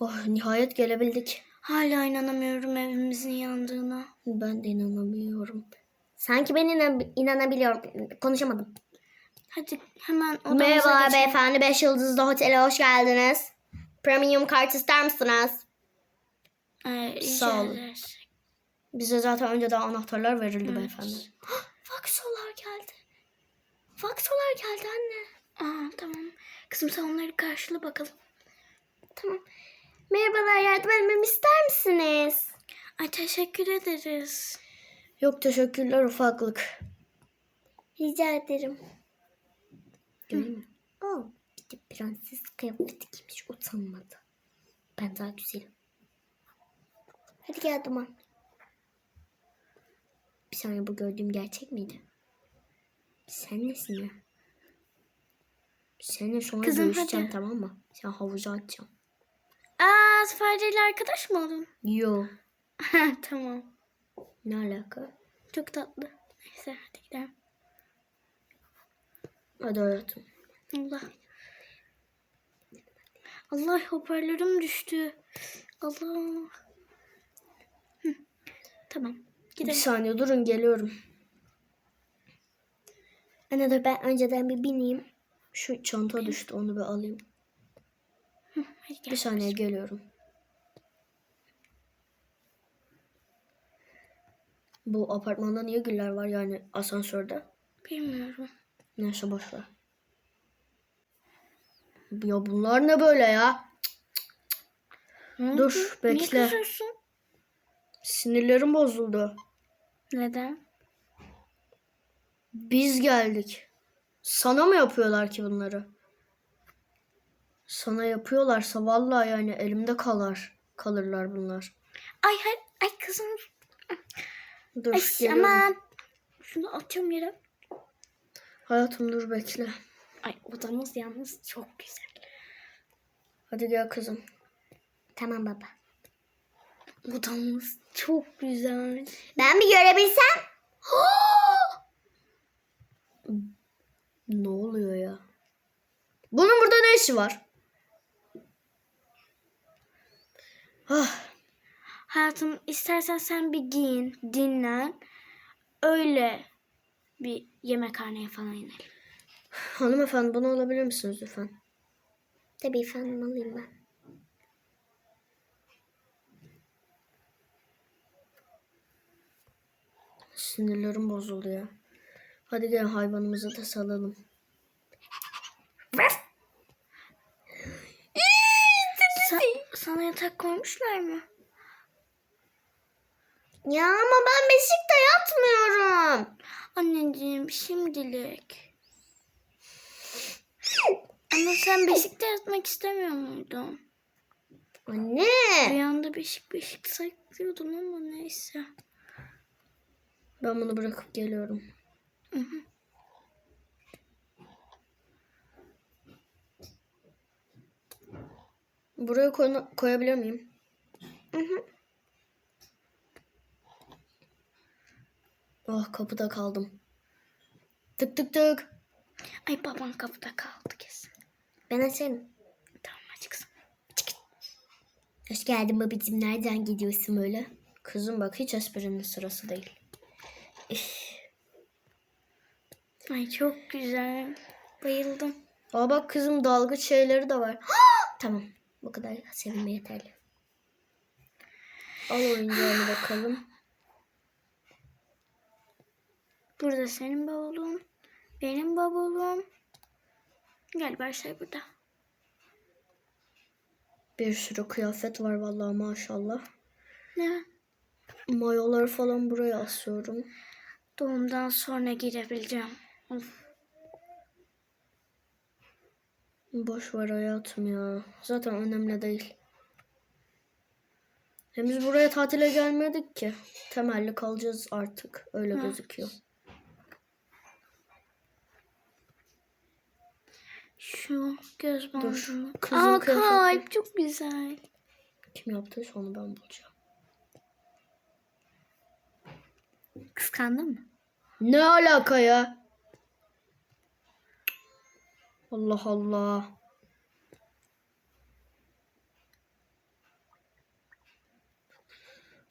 Oh nihayet gelebildik. Hala inanamıyorum evimizin yandığına. Ben de inanamıyorum. Sanki ben inan- inanabiliyorum. Konuşamadım. Hadi hemen odamıza Merhabalar geçelim. beyefendi. 5 yıldızlı otele hoş geldiniz. Premium kart ister misiniz? Ee, Sağ olun. Bize zaten önceden anahtarlar verildi beyefendi. Vaksolar geldi. Vaksolar geldi anne. Aa tamam. Kızım sen onları karşıla bakalım. Tamam. Merhabalar yardım etmemi ister misiniz? Ay teşekkür ederiz. Yok teşekkürler ufaklık. Rica ederim. Musun? Aa, bir de prenses kıyafeti giymiş utanmadı. Ben daha güzelim. Hadi gel Duman. Bir saniye bu gördüğüm gerçek miydi? Sen nesin ya? Seninle sonra Kızım, görüşeceğim hadi. tamam mı? Sen havuza atacağım. Aa Seferde ile arkadaş mı oldun? Yo. tamam. Ne alaka? Çok tatlı. Neyse hadi gidelim. Hadi hayatım. Allah. Allah hoparlörüm düştü. Allah. Hı. Tamam. Bir Gidelim. saniye durun geliyorum. Anne dur ben önceden bir bineyim. Şu çanta düştü onu bir alayım. Bir saniye geliyorum. Bu apartmanda niye güller var yani asansörde? Bilmiyorum. Neyse boş ver. Ya bunlar ne böyle ya? Ne Dur? Niye bekle. kızıyorsun? Sinirlerim bozuldu. Neden? Biz geldik. Sana mı yapıyorlar ki bunları? Sana yapıyorlarsa vallahi yani elimde kalır. Kalırlar bunlar. Ay hay, ay kızım. Dur Ay geliyorum. aman. Şunu atıyorum yere. Hayatım dur bekle. Ay odamız yalnız çok güzel. Hadi gel kızım. Tamam baba. Odamız çok güzel. Ben bir görebilsem. ne oluyor ya? Bunun burada ne işi var? Ah, Hayatım istersen sen bir giyin, dinlen. Öyle bir yemekhaneye falan inelim. hanımefendi bunu alabilir misiniz lütfen? Tabii efendim alayım ben. Sinirlerim bozuldu ya. Hadi gel hayvanımızı da salalım. Sa- sana yatak koymuşlar mı? Ya ama ben beşikte yatmıyorum. Anneciğim şimdilik. Ama sen beşikte yatmak istemiyor muydun? Anne. Rüyanda beşik beşik saklıyordun ama neyse. Ben bunu bırakıp geliyorum. Buraya koy- koyabilir miyim? Ah kapıda kaldım. Tık tık tık. Ay baban kapıda kaldı kesin. Ben açarım. Tamam hadi kızım. Hoş geldin babacığım. Nereden gidiyorsun öyle? Kızım bak hiç esprinin sırası değil. Ay çok güzel. Bayıldım. Aa bak kızım dalgıç şeyleri de var. tamam. Bu kadar sevinme yeterli. Al oyuncağını bakalım. Burada senin bavulun. Benim bavulum. Gel başla burada. Bir sürü kıyafet var vallahi maşallah. Ne? Mayoları falan buraya asıyorum. Doğumdan sonra girebileceğim. Of. Boş ver hayatım ya. Zaten önemli değil. Hem biz buraya tatile gelmedik ki. Temelli kalacağız artık. Öyle Hı. gözüküyor. Şu göz bandıma. kızıl Aa kalp çok güzel. Kim yaptıysa onu ben bulacağım. Kıskandın mı? Ne alaka ya? Allah Allah.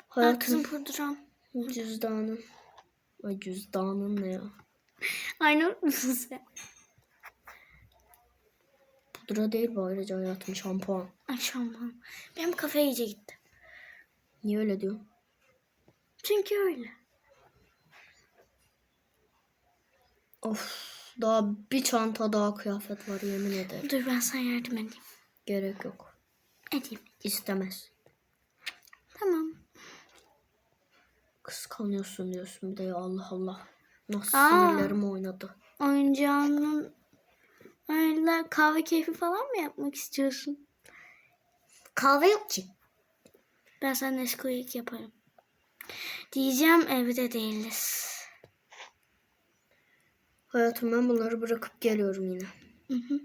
Hayatım pudram. cüzdanın. Ay cüzdanın ne ya? Aynı musun sen? Pudra değil bu ayrıca hayatım şampuan. Ay şampuan. Benim kafeye iyice gitti. Niye öyle diyor? Çünkü öyle. Of daha bir çanta daha kıyafet var yemin ederim. Dur ben sana yardım edeyim. Gerek yok. Edeyim. İstemez. Tamam. Kıskanıyorsun diyorsun bir de ya Allah Allah. Nasıl Aa. sinirlerim oynadı. Oyuncağının öyle kahve keyfi falan mı yapmak istiyorsun? Kahve yok ki. Ben sana Nesquik yaparım. Diyeceğim evde değiliz. Hayatım ben bunları bırakıp geliyorum yine. Hı hı.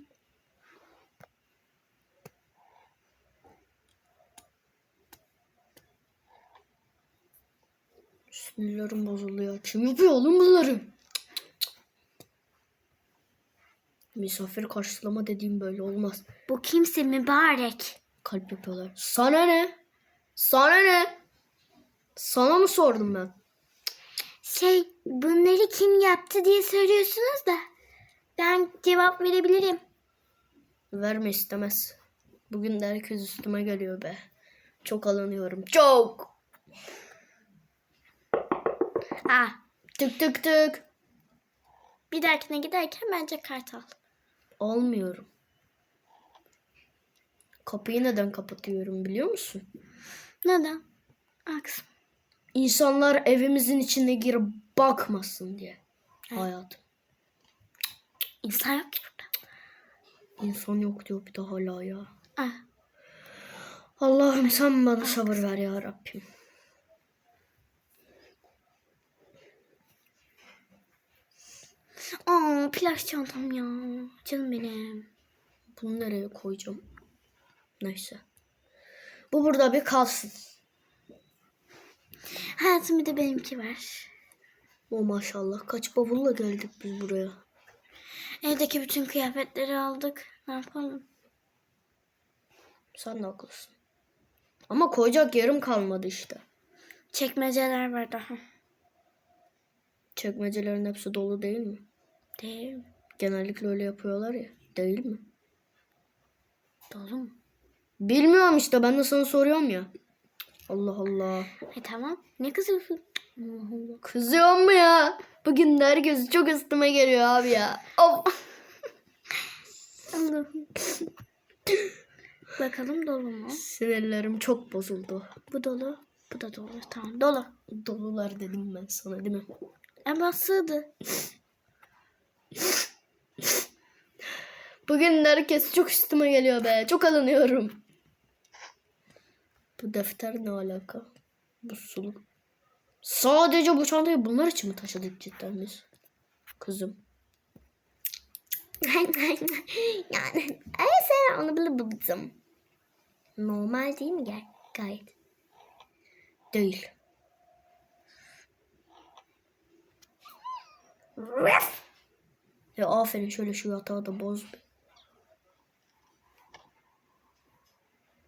Sinirlerim bozuluyor. Kim yapıyor oğlum bunları? Misafir karşılama dediğim böyle olmaz. Bu kimse mübarek. Kalp yapıyorlar. Sana ne? Sana ne? Sana mı sordum ben? Şey bunları kim yaptı diye soruyorsunuz da ben cevap verebilirim. Verme istemez. Bugün de herkes üstüme geliyor be. Çok alınıyorum. Çok. Ah Tık tık tık. bir dahakine giderken bence kart al. Almıyorum. Kapıyı neden kapatıyorum biliyor musun? Neden? Aks. İnsanlar evimizin içine girip bakmasın diye. Hayatım. İnsan yok ki burada. İnsan yok diyor bir de hala ya. Ah. Allah'ım sen bana sabır ver ya Rabbim. Aa plaj çantam ya. Canım benim. Bunu nereye koyacağım? Neyse. Bu burada bir kalsın. Hayatım bir de benimki var. O maşallah. Kaç bavulla geldik biz buraya. Evdeki bütün kıyafetleri aldık. Ne yapalım? Sen de haklısın. Ama koyacak yerim kalmadı işte. Çekmeceler var daha. Çekmecelerin hepsi dolu değil mi? Değil? Genellikle öyle yapıyorlar ya. Değil mi? Dolu mu? Bilmiyorum işte ben de sana soruyorum ya. Allah Allah. E tamam. Ne kızıyorsun? Kızıyor mu ya? Bugün de herkes çok üstüme geliyor abi ya. Of. Allah'ım. Bakalım dolu mu? Sinirlerim çok bozuldu. Bu dolu. Bu da dolu. Tamam dolu. Dolular dedim ben sana değil mi? Ama sığdı. Bugün de herkes çok üstüme geliyor be. Çok alınıyorum. Bu defter ne alaka? Bu suluk. Sadece bu çantayı bunlar için mi taşıdık cidden biz? Kızım. yani ay sen onu bile buldum. Normal değil mi gay gayet? Değil. Ya aferin şöyle şu yatağı da boz. bir.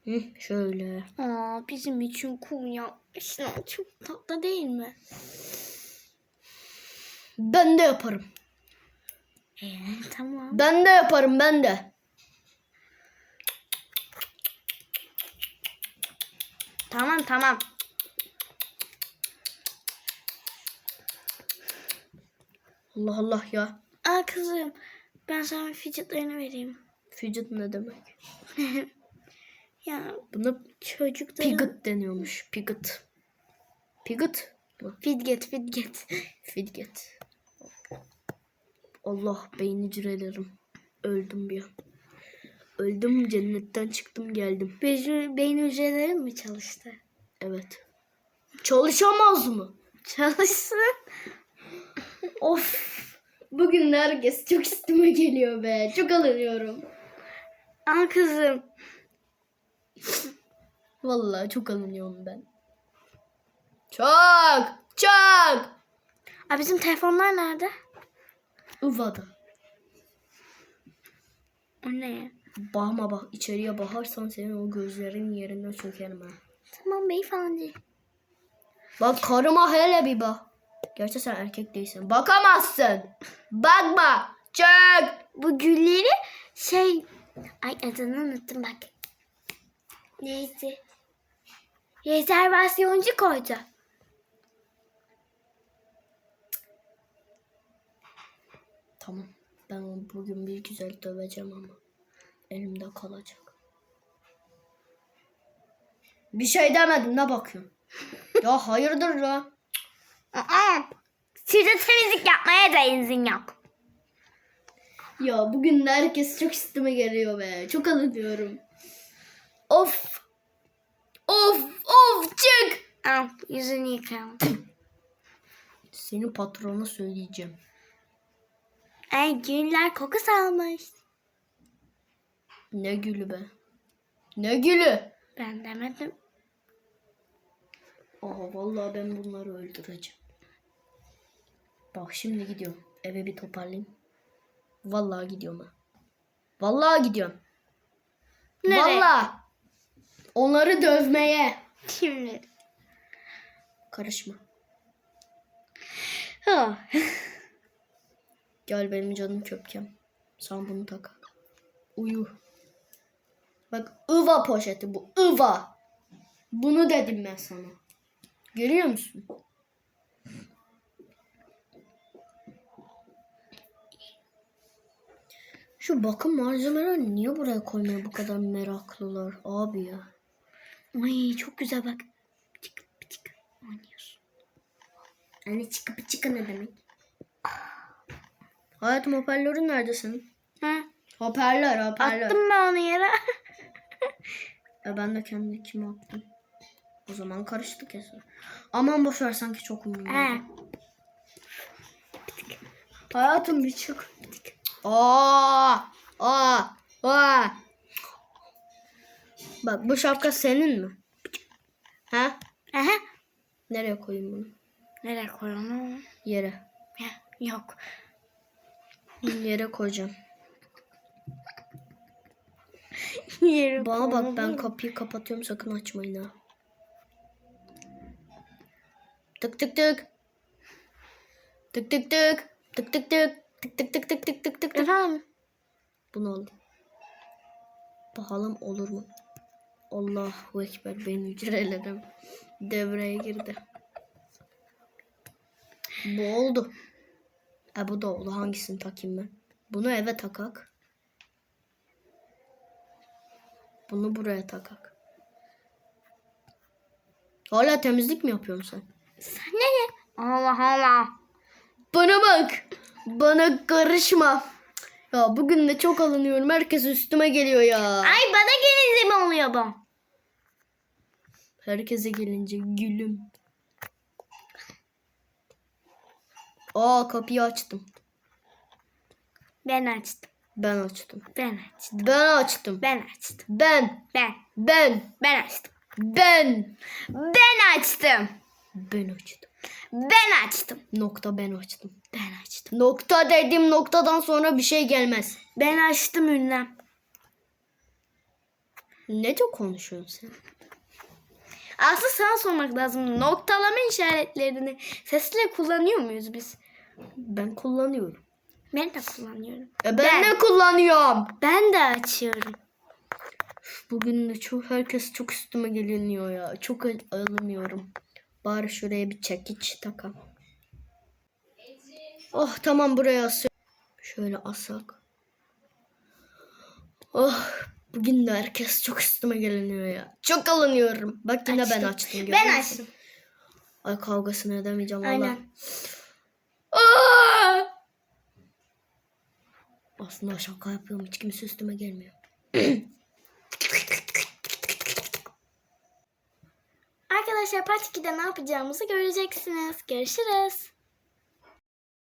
Hı, şöyle. Aa bizim için kum yapmışlar. Çok tatlı değil mi? Ben de yaparım. Ee, tamam. Ben de yaparım ben de. Tamam tamam. Allah Allah ya. Aa kızım ben sana fidgetlerini vereyim. Fidget ne demek? Ya Buna çocukların... Piglet deniyormuş. Piglet mı? Fidget fidget. Fidget. Allah beyin hücrelerim. Öldüm bir an. Öldüm cennetten çıktım geldim. Beyin, beyin hücrelerin mi çalıştı? Evet. Çalışamaz mı? Çalışsın. Of. Bugün herkes çok üstüme geliyor be. Çok alınıyorum. Aa kızım. Vallahi çok alınıyorum ben. Çok. Çok. Aa bizim telefonlar nerede? Ivada. O ne? Bakma bak içeriye bakarsan senin o gözlerin yerinden çökerim ha. Tamam beyefendi. Bak karıma hele bir bak. Gerçi sen erkek değilsin. Bakamazsın. Bakma. Çök. Bu gülleri şey... Ay adını unuttum bak. Neyse. Rezervasyoncu koydu. Tamam. Ben onu bugün bir güzel döveceğim ama. Elimde kalacak. Bir şey demedim ne bakıyorsun? ya hayırdır ya? Aa, Size temizlik yapmaya da izin yok. Ya bugün de herkes çok üstüme geliyor be. Çok alınıyorum. Of. Of of çık. Al yüzünü yıkayalım. Senin patrona söyleyeceğim. Ay güller koku salmış. Ne gülü be. Ne gülü? Ben demedim. Aha vallahi ben bunları öldüreceğim. Bak şimdi gidiyorum. Eve bir toparlayayım. Vallahi gidiyorum ha. Vallahi gidiyorum. Nereye? Vallahi. Onları dövmeye. Şimdi. Karışma. Ha. Gel benim canım köpkem. Sen bunu tak. Uyu. Bak ıva poşeti bu. ıva. Bunu dedim ben sana. Görüyor musun? Şu bakım malzemeleri niye buraya koymaya bu kadar meraklılar abi ya? Ay çok güzel bak. Çık çık oynuyorsun. Yani çıkı çıkı ne demek? Hayatım hoparlörün nerede senin? Ha? Hoparlör hoparlör. Attım ben onu yere. E ben de kendi kime attım. O zaman karıştı kesin. Aman boşver sanki çok umurumda. ha. Hayatım bir çık. Aa! Aa! Aa! Bak bu şapka senin mi? Ha? Aha. Nereye koyayım bunu? Nereye koyalım? Yere. Ha, Yok. Yere koyacağım. Yere Bana bak ben kapıyı kapatıyorum sakın açmayın ha. Tık tık tık. Tık tık tık. Tık tık tık. Tık tık tık tık tık tık tık. Efendim? Bunu aldım. Bakalım olur mu? Allahu Ekber benim hücrelerim devreye girdi. Bu oldu. E bu da oldu. Hangisini takayım ben? Bunu eve takak. Bunu buraya takak. Hala temizlik mi yapıyorsun sen? Sen ne? Allah Allah. Bana bak. Bana karışma. Ya bugün de çok alınıyorum. Herkes üstüme geliyor ya. Ay bana gelince mi oluyor bu? Herkese gelince gülüm. Aa kapıyı açtım. Ben açtım. Ben açtım. Ben açtım. Ben açtım. Ben açtım. Ben. Ben. Ben. Ben açtım. Ben. Ben açtım. Ben açtım. Ben açtım. Nokta ben açtım. Ben açtım. Nokta dedim noktadan sonra bir şey gelmez. Ben açtım ünlem. Ne de konuşuyorsun sen? Aslında sana sormak lazım. Noktalama işaretlerini sesle kullanıyor muyuz biz? Ben kullanıyorum. Ben de kullanıyorum. E ben, Ben. de kullanıyorum. Ben de açıyorum. Bugün de çok herkes çok üstüme geliniyor ya. Çok alınıyorum. Bari şuraya bir çekiç takalım. Oh tamam buraya asıyorum. Şöyle asak. Oh bugün de herkes çok üstüme geliniyor ya. Çok alınıyorum. Bak yine ben Açtım. açtım. gördün Ben açtım. Ay kavgasını edemeyeceğim valla. Aynen. Aa! Aslında şaka yapıyorum. Hiç kimse üstüme gelmiyor. Arkadaşlar part 2'de ne yapacağımızı göreceksiniz. Görüşürüz.